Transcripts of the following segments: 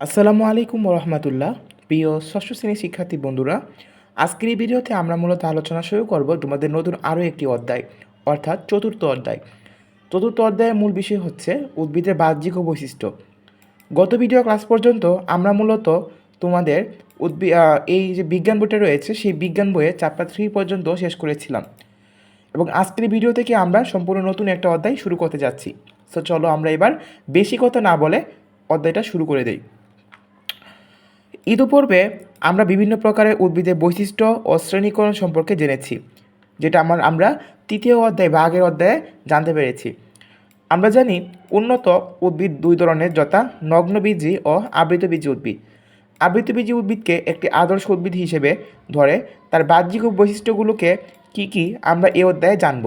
আসসালামু আলাইকুম রহমতুল্লাহ প্রিয় ষষ্ঠ শ্রেণির শিক্ষার্থী বন্ধুরা, আজকের এই ভিডিওতে আমরা মূলত আলোচনা শুরু করব তোমাদের নতুন আরও একটি অধ্যায়, অর্থাৎ চতুর্থ অধ্যায়। চতুর্থ অধ্যায়ের মূল বিষয় হচ্ছে উদ্ভিদের বাহ্যিক বৈশিষ্ট্য। গত ভিডিও ক্লাস পর্যন্ত আমরা মূলত তোমাদের উদ্ভি এই যে বিজ্ঞান বইটা রয়েছে, সেই বিজ্ঞান বইয়ে চ্যাপ্টার থ্রি পর্যন্ত শেষ করেছিলাম। এবং আজকের ভিডিও থেকে আমরা সম্পূর্ণ নতুন একটা অধ্যায় শুরু করতে যাচ্ছি। সো চলো আমরা এবার বেশি কথা না বলে অধ্যায়টা শুরু করে দেই। ইতিপূর্বে আমরা বিভিন্ন প্রকারের উদ্ভিদের বৈশিষ্ট্য ও শ্রেণীকরণ সম্পর্কে জেনেছি, যেটা আমার আমরা তৃতীয় অধ্যায় বা আগের অধ্যায়ে জানতে পেরেছি। আমরা জানি উন্নত উদ্ভিদ দুই ধরনের, যথা নগ্নবীজি ও আবৃতবীজি উদ্ভিদ। আবৃতবীজি উদ্ভিদকে একটি আদর্শ উদ্ভিদ হিসেবে ধরে, তার বাহ্যিক বৈশিষ্ট্যগুলোকে কি কি আমরা এ অধ্যায়ে জানব।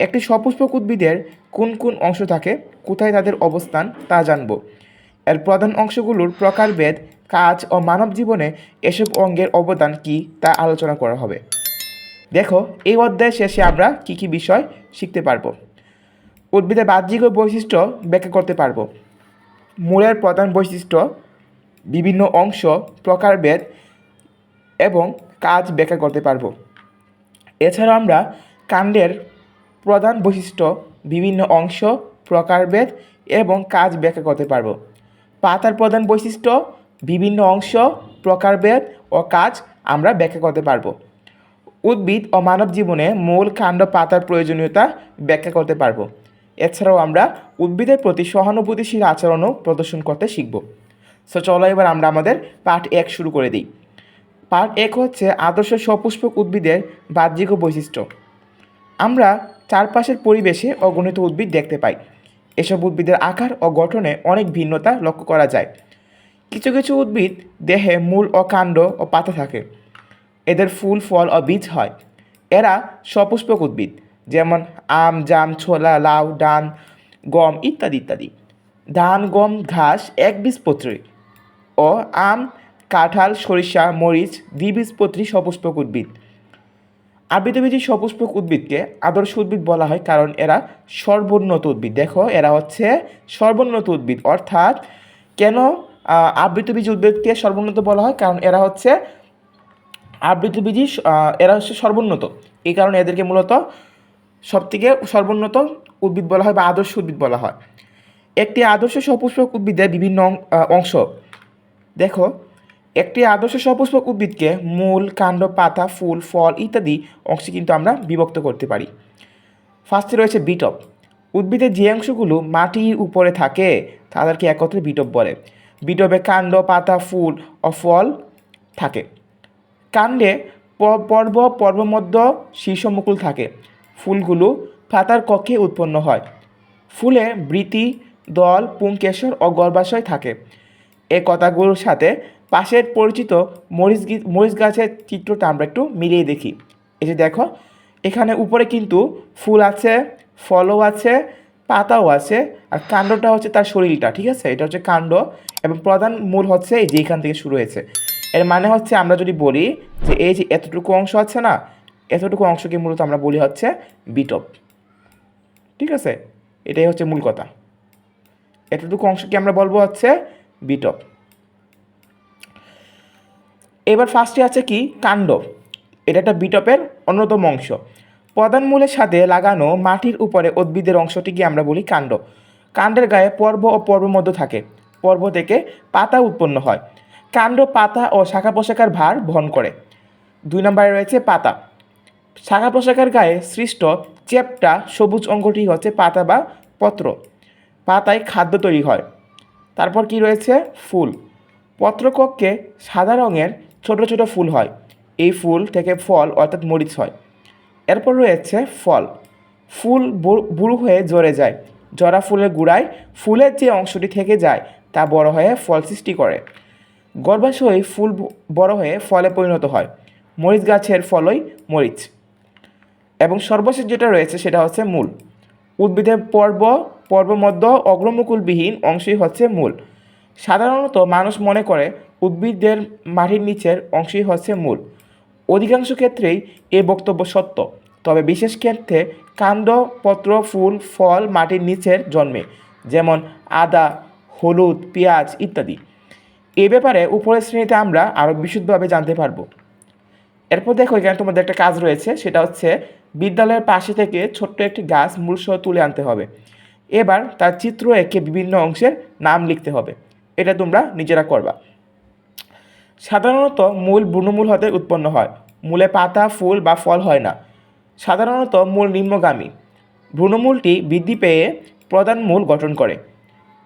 একটি সপুষ্পক উদ্ভিদের কোন কোন অংশ থাকে, কোথায় তাদের অবস্থান তা জানব। এর প্রধান অংশগুলোর প্রকারভেদ কাজ ও মানব জীবনে এসব অঙ্গের অবদান কি তা আলোচনা করা হবে। দেখো, এই অধ্যায় শেষে আমরা কি কি বিষয় শিখতে পারব? উদ্ভিদের বাহ্যিক বৈশিষ্ট্য ব্যাখ্যা করতে পারব। মূলের প্রধান বৈশিষ্ট্য, বিভিন্ন অংশ প্রকারভেদ এবং কাজ ব্যাখ্যা করতে পারব। এছাড়াও আমরা কাণ্ডের প্রধান বৈশিষ্ট্য, বিভিন্ন অংশ প্রকারভেদ এবং কাজ ব্যাখ্যা করতে পারব। পাতার প্রধান বৈশিষ্ট্য বিভিন্ন অংশ প্রকারভেদ ও কাজ আমরা ব্যাখ্যা করতে পারব। উদ্ভিদ ও মানব জীবনে মূল কাণ্ড পাতার প্রয়োজনীয়তা ব্যাখ্যা করতে পারব। এছাড়াও আমরা উদ্ভিদের প্রতি সহানুভূতিশীল আচরণও প্রদর্শন করতে শিখব। সো চলো এবার আমরা আমাদের পার্ট এক শুরু করে দিই। পার্ট এক হচ্ছে আদর্শ সপুষ্পক উদ্ভিদের বাহ্যিক বৈশিষ্ট্য। আমরা চারপাশের পরিবেশে অগণিত উদ্ভিদ দেখতে পাই। এসব উদ্ভিদের আকার ও গঠনে অনেক ভিন্নতা লক্ষ্য করা যায়। কিছু কিছু উদ্ভিদ দেহে মূল ও কাণ্ড ও পাতা থাকে। এদের ফুল, ফল ও বীজ হয়। এরা সপুষ্পক উদ্ভিদ, যেমন আম, জাম, ছোলা, লাউ, ডান, গম ইত্যাদি ইত্যাদি। ধান, গম, ঘাস একবীজপত্রী ও আম, কাঁঠাল, সরিষা, মরিচ দ্বিবীজপত্রী সপুষ্পক উদ্ভিদ। আবৃতবীজী সপুষ্পক উদ্ভিদকে আদর্শ উদ্ভিদ বলা হয় কারণ এরা সর্বোন্নত উদ্ভিদ। দেখো, এরা হচ্ছে সর্বোন্নত উদ্ভিদ। অর্থাৎ কেন আবৃতবীজী উদ্ভিদকে সর্বোন্নত বলা হয়, কারণ এরা হচ্ছে আবৃতবীজী এরা হচ্ছে সর্বোন্নত। এই কারণে এদেরকে মূলত সবথেকে সর্বোন্নত উদ্ভিদ বলা হয় বা আদর্শ উদ্ভিদ বলা হয়। একটি আদর্শ সপুষ্পক উদ্ভিদের বিভিন্ন অংশ। দেখো, একটি আদর্শ সপুষ্পক উদ্ভিদকে মূল, কাণ্ড, পাতা, ফুল, ফল ইত্যাদি অংশে কিন্তু আমরা বিভক্ত করতে পারি। ফার্স্টে রয়েছে বিটপ। উদ্ভিদের যে অংশগুলো মাটির উপরে থাকে, তাদেরকে একত্রে বিটপ বলে। বিটপে কাণ্ড, পাতা, ফুল ও ফল থাকে। কাণ্ডে পর্ব, পর্বমধ্য শীর্ষমুকুল থাকে। ফুলগুলো পাতার কক্ষে উৎপন্ন হয়। ফুলে বৃতি, দল, পুংকেশর ও গর্ভাশয় থাকে। এ কথাগুলোর সাথে পাশের পরিচিত মরিচ মরিচ গাছের চিত্রটা আমরা একটু মিলিয়ে দেখি। এই যে দেখো, এখানে উপরে কিন্তু ফুল আছে, ফলও আছে পাতাও আছে আর কাণ্ডটা হচ্ছে তার শরীরটা, ঠিক আছে? এটা হচ্ছে কাণ্ড এবং প্রধান মূল হচ্ছে এই যে এখান থেকে শুরু হয়েছে। এর মানে হচ্ছে আমরা যদি বলি যে এই যে এতটুকু অংশ আছে না, এতটুকু অংশকে মূলত আমরা বলি হচ্ছে বিটপ। ঠিক আছে? এটাই হচ্ছে মূল কথা। এতটুকু অংশকে আমরা বলব হচ্ছে বিটপ। এবার ফার্স্টে আছে কি? কাণ্ড। এটা একটা বিটপের অন্যতম অংশ। প্রধান মূলের সাথে লাগানো মাটির উপরে উদ্ভিদের অংশটিকে আমরা বলি কাণ্ড। কাণ্ডের গায়ে পর্ব ও পর্ব মধ্য থাকে। পর্ব থেকে পাতা উৎপন্ন হয়। কাণ্ড পাতা ও শাখা পোশাকার ভার বহন করে। দুই নম্বরে রয়েছে পাতা। শাখা পোশাকের গায়ে সৃষ্ট চেপটা সবুজ অঙ্গটি হচ্ছে পাতা বা পত্র। পাতায় খাদ্য তৈরি হয়। তারপর কি রয়েছে? ফুল। পত্রকক্ষে সাদা রঙের ছোট ছোট ফুল হয়। এই ফুল থেকে ফল, অর্থাৎ মরিচ হয়। এরপর রয়েছে ফল। ফুল বুড়ো হয়ে ঝরে যায়। জরা ফুলের গুড়ায় ফুলের যে অংশটি থেকে যায়, তা বড় হয়ে ফল সৃষ্টি করে। গর্ভাশয় ফুল বড় হয়ে ফলে পরিণত হয়। মরিচ গাছের ফলই মরিচ। এবং সর্বশেষ যেটা রয়েছে সেটা হচ্ছে মূল। উদ্ভিদের পর্ব, পর্বমধ্য অগ্রমুকুলবিহীন অংশই হচ্ছে মূল। সাধারণত মানুষ মনে করে উদ্ভিদের মাটির নিচের অংশই হচ্ছে মূল। অধিকাংশ ক্ষেত্রেই এ বক্তব্য সত্য। তবে বিশেষ ক্ষেত্রে কাণ্ড, পত্র, ফুল, ফল, মাটির নিচের জন্মে, যেমন আদা, হলুদ, পেঁয়াজ ইত্যাদি। এ ব্যাপারে উপরের শ্রেণীতে আমরা আরও বিশুদ্ধভাবে জানতে পারব। এরপর দেখো, এখানে তোমাদের একটা কাজ রয়েছে, সেটা হচ্ছে বিদ্যালয়ের পাশে থেকে ছোট্ট একটি গাছ মূলসহ তুলে আনতে হবে। এবার তার চিত্র এঁকে বিভিন্ন অংশের নাম লিখতে হবে। এটা তোমরা নিজেরা করবা। সাধারণত মূল বৃণমূল হতে উৎপন্ন হয়। মূলে পাতা, ফুল বা ফল হয় না। সাধারণত মূল নিম্নগামী। ভ্রূণমূলটি বৃদ্ধি পেয়ে প্রধান মূল গঠন করে।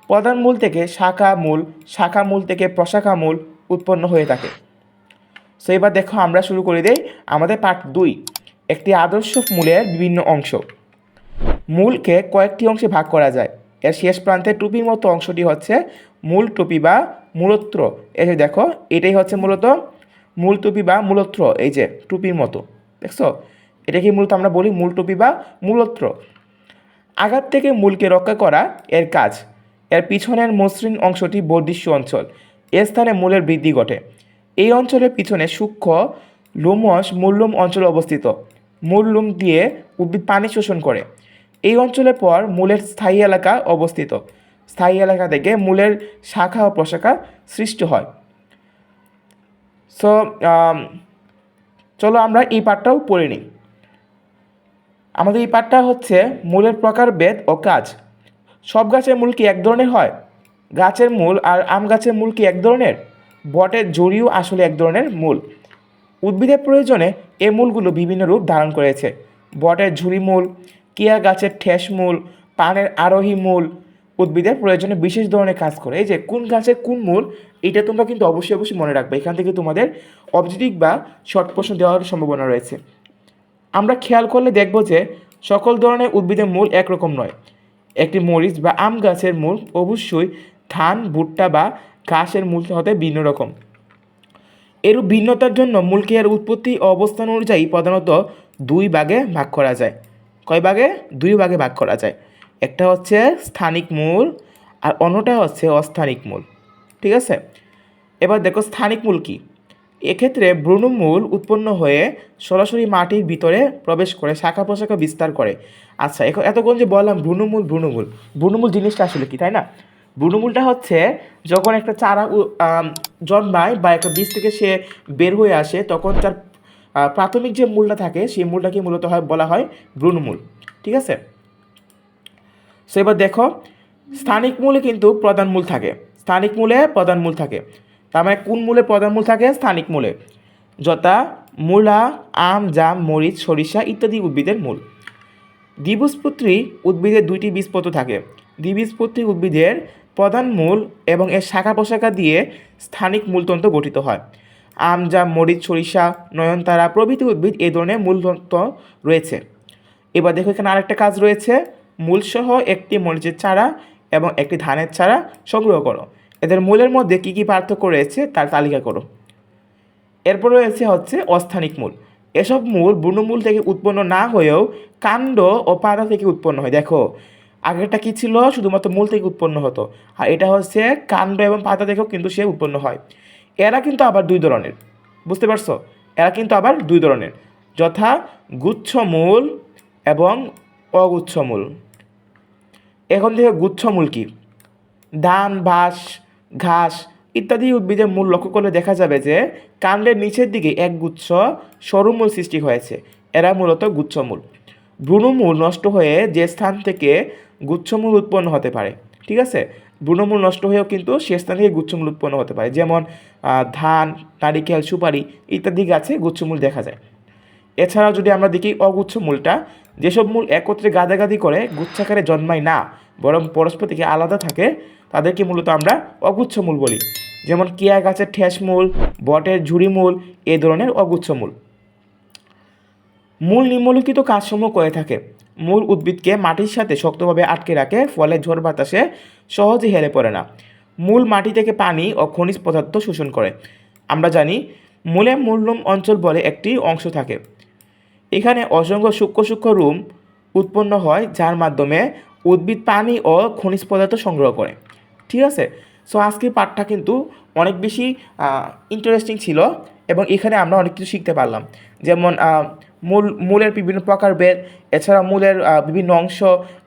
প্রধান মূল থেকে শাখা মূল শাখা মূল থেকে প্রশাখা মূল উৎপন্ন হয়ে থাকে। সো এবার দেখো আমরা শুরু করে দেই আমাদের পার্ট দুই। একটি আদর্শ মূলের বিভিন্ন অংশ। মূলকে কয়েকটি অংশে ভাগ করা যায়। এর শেষ প্রান্তে টুপির মতো অংশটি হচ্ছে মূল টুপি বা মূলত্র। এই যে দেখো, এটাই হচ্ছে মূলত মূল টুপি বা মূলত্র, এই যে টুপির মতো। দেখছ? এটাকে মূলত আমরা বলি মূল টুপি বা মূলত্র। আঘাত থেকে মূলকে রক্ষা করা এর কাজ। এর পিছনের মসৃণ অংশটি বর্ধিষ্য অঞ্চল। এ স্থানে মূলের বৃদ্ধি ঘটে। এই অঞ্চলের পিছনে সূক্ষ্ম লোমস মূললুম অঞ্চল অবস্থিত। মূল লুম দিয়ে উদ্ভিদ পানি শোষণ করে। এই অঞ্চলের পর মূলের স্থায়ী এলাকা অবস্থিত। স্থায়ী এলাকা থেকে মূলের শাখা ও প্রশাখা সৃষ্টি হয়। সো চলো আমরা এই পাঠটাও পড়ে নিই। আমাদের এই পাঠটা হচ্ছে মূলের প্রকার বেদ ও কাজ। সব গাছের মূল কি এক ধরনের হয়? গাছের মূল আর আম গাছের মূল কি এক ধরনের? বটের জড়িও আসলে এক ধরনের মূল। উদ্ভিদের প্রয়োজনে এ মূলগুলো বিভিন্ন রূপ ধারণ করেছে। বটের ঝুড়ি মূল, কিয়া গাছের ঠেস মূল, পানের আরোহী মূল উদ্ভিদের প্রয়োজনে বিশেষ ধরনের কাজ করে এই যে কোন গাছের কোন মূল, এটা তোমরা কিন্তু অবশ্যই অবশ্যই মনে রাখবে। এখান থেকে তোমাদের অবজেক্টিভ বা শর্ট প্রশ্ন দেওয়ার সম্ভাবনা রয়েছে। আমরা খেয়াল করলে দেখব যে সকল ধরনের উদ্ভিদের মূল একরকম নয়। একটি মরিচ বা আম গাছের মূল অবশ্যই ধান, ভুট্টা বা ঘাসের মূল হতে ভিন্ন রকম। এরূপ ভিন্নতার জন্য মূলকে এর উৎপত্তি অবস্থান অনুযায়ী প্রধানত দুই ভাগে ভাগ করা যায়। কয় ভাগে? দুই ভাগে ভাগ করা যায়। একটা হচ্ছে স্থানিক মূল আর অন্যটা হচ্ছে অস্থানিক মূল, ঠিক আছে? এবার দেখো স্থানিক মূল কী? এক্ষেত্রে ভ্রূণমূল উৎপন্ন হয়ে সরাসরি মাটির ভিতরে প্রবেশ করে, শাখা প্রশাখা বিস্তার করে। আচ্ছা এখন এতক্ষণ যে বললাম ভ্রূণমূল ভ্রূণমূল ভ্রূণমূল জিনিসটা আসলে কি, তাই না? ভ্রূণমূলটা হচ্ছে যখন একটা চারা জন্মায় বা একটা বীজ থেকে সে বের হয়ে আসে, তখন তার প্রাথমিক যে মূলটা থাকে, সেই মূলটাকে মূলত হয়, বলা হয় ভ্রূণমূল ঠিক আছে? সো এবার দেখো, স্থানিক মূলে কিন্তু প্রধান মূল থাকে। স্থানিক মূলে প্রধান মূল থাকে। তার মানে কোন মূলে প্রধান মূল থাকে? স্থানিক মূলে। যথা, মূলা, আম, জাম, মরিচ, সরিষা ইত্যাদি উদ্ভিদের মূল। দ্বিবীজপত্রী উদ্ভিদের দুইটি বীজপত্র থাকে। দ্বিবীজপত্রী উদ্ভিদের প্রধান মূল এবং এর শাখা প্রশাখা দিয়ে স্থানিক মূলতন্ত্র গঠিত হয়। আম, জাম, মরিচ, সরিষা, নয়নতারা প্রভৃতি উদ্ভিদ এই ধরনের মূলতন্ত্র রয়েছে। এবার দেখো এখানে আরেকটা কাজ রয়েছে। মূলসহ একটি মরিচের চারা এবং একটি ধানের চারা সংগ্রহ করো। এদের মূলের মধ্যে কী কী পার্থক্য রয়েছে তার তালিকা করো। এরপর রয়েছে হচ্ছে অস্থানিক মূল। এসব মূল বৃণমূল থেকে উৎপন্ন না হয়েও কাণ্ড ও পাতা থেকে উৎপন্ন হয়। দেখো, আগেরটা কী ছিল? শুধুমাত্র মূল থেকে উৎপন্ন হতো। আর এটা হচ্ছে কাণ্ড এবং পাতা থেকেও কিন্তু সে উৎপন্ন হয়। এরা কিন্তু আবার দুই ধরনের। বুঝতে পারছ? এরা কিন্তু আবার দুই ধরনের। যথা গুচ্ছমূল এবং অগুচ্ছমূল এখন থেকে গুচ্ছমূল কী? ধান, বাঁশ, ঘাস ইত্যাদি উদ্ভিদের মূল লক্ষ্য করলে দেখা যাবে যে কাণ্ডের নিচের দিকে এক গুচ্ছ সরু মূল সৃষ্টি হয়েছে। এরা মূলত গুচ্ছমূল ভ্রূণমূল নষ্ট হয়ে যে স্থান থেকে গুচ্ছমূল উৎপন্ন হতে পারে, ঠিক আছে? ভ্রূণমূল নষ্ট হয়েও কিন্তু সে স্থান থেকে গুচ্ছমূল উৎপন্ন হতে পারে। যেমন ধান, নারিকেল, সুপারি ইত্যাদি গাছে গুচ্ছমূল দেখা যায়। এছাড়াও যদি আমরা দেখি অগুচ্ছ মূলটা, যেসব মূল একত্রে গাদাগাদি করে গুচ্ছাকারে জন্মায় না, বরং পরস্পর থেকে আলাদা থাকে, তাদেরকে মূলত আমরা অগুচ্ছ মূল বলি। যেমন কেয়া গাছের ঠেস মূল, বটের ঝুড়ি মূল এই ধরনের অগুচ্ছ মূল। মূল নিম্নলিখিত কাজসমূহ করে থাকে। মূল উদ্ভিদকে মাটির সাথে শক্তভাবে আটকে রাখে, ফলে ঝড় বাতাসে সহজে হেলে পড়ে না। মূল মাটি থেকে পানি ও খনিজ পদার্থ শোষণ করে। আমরা জানি, মূলে মূলরুম অঞ্চল বলে একটি অংশ থাকে। এখানে অসংখ্য সূক্ষ্ম সূক্ষ্ম রুম উৎপন্ন হয়, যার মাধ্যমে উদ্ভিদ পানি ও খনিজ পদার্থ সংগ্রহ করে। ঠিক আছে? সো আজকের পাঠটা কিন্তু অনেক বেশি ইন্টারেস্টিং ছিল এবং এখানে আমরা অনেক কিছু শিখতে পারলাম। যেমন মূল, মূলের বিভিন্ন প্রকার প্রকারভেদ এছাড়া মূলের বিভিন্ন অংশ,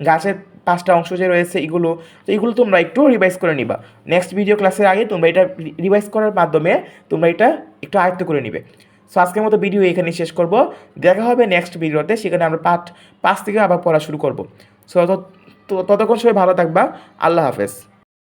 গাছের পাঁচটা অংশ যে রয়েছে এগুলো। তো এগুলো তোমরা একটু রিভাইজ করে নিবা। নেক্সট ভিডিও ক্লাসের আগে তোমরা এটা রিভাইজ করার মাধ্যমে তোমরা এটা একটু আয়ত্ত করে নিবে। সো আজকের মতো ভিডিও এখানে শেষ করব। দেখা হবে নেক্সট ভিডিওতে সেখানে আমরা পাঠ পাঁচ থেকে আবার পড়া শুরু করব। সো ততক্ষণ সবাই ভালো থাকবা। আল্লাহ হাফেজ।